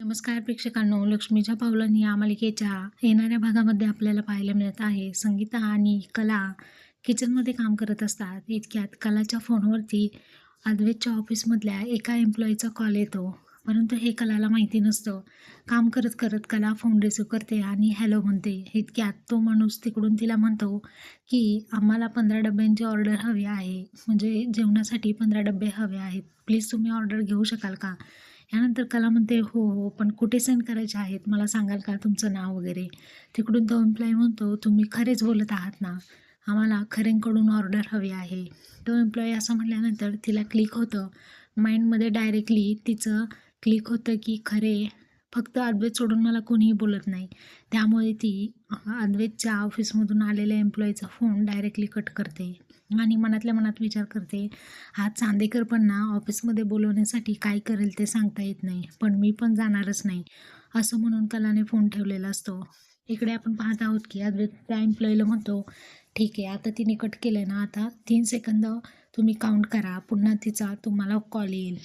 नमस्कार प्रेक्षकांनो लक्ष्मीच्या पावलांनी या मालिकेच्या येणाऱ्या भागामध्ये आपल्याला पाहायला मिळत आहे संगीता आणि कला किचनमध्ये काम करत असतात. इतक्यात कलाच्या फोनवरती अद्वैतच्या ऑफिसमधल्या एका एम्प्लॉईचा कॉल येतो. परंतु हे कलाला माहिती नसतं. काम करत करत कला फोन रिसिव्ह करते आणि हॅलो म्हणते. इतक्यात तो माणूस तिकडून तिला म्हणतो की आम्हाला पंधरा डब्यांची ऑर्डर हवी आहे. म्हणजे जेवणासाठी पंधरा डबे हवे आहेत. प्लीज तुम्ही ऑर्डर घेऊ शकाल का? यानंतर कला म्हणते हो हो पण कुठे सेंड करायचे आहेत? मला सांगाल का तुमचं नाव वगैरे? तिकडून तो एम्प्लॉई म्हणतो तुम्ही खरेच बोलत आहात ना? आम्हाला खरेंकडून ऑर्डर हवी आहे. तो एम्प्लॉई असं म्हटल्यानंतर तिला क्लिक होतं. माइंडमध्ये डायरेक्टली तिचं क्लिक होतं की खरे फक्त अद्वैत सोडून मला कोणीही बोलत नाही. त्यामुळे ती अद्वैतच्या ऑफिसमधून आलेल्या एम्प्लॉईचा फोन डायरेक्टली कट करते आणि मनातल्या मनात विचार करते हा चांदेकर पण ना ऑफिसमध्ये बोलवण्यासाठी काय करेल ते सांगता येत नाही पण मी पण जाणारच नाही असं म्हणून कलाने फोन ठेवलेला असतो. इकडे आपण पाहत आहोत की अद्वैत त्या एम्प्लॉईला म्हणतो ठीक आहे आता तिने कट केलं ना आता तीन सेकंद तुम्ही काउंट करा पुन्हा तिचा तुम्हाला कॉल येईल.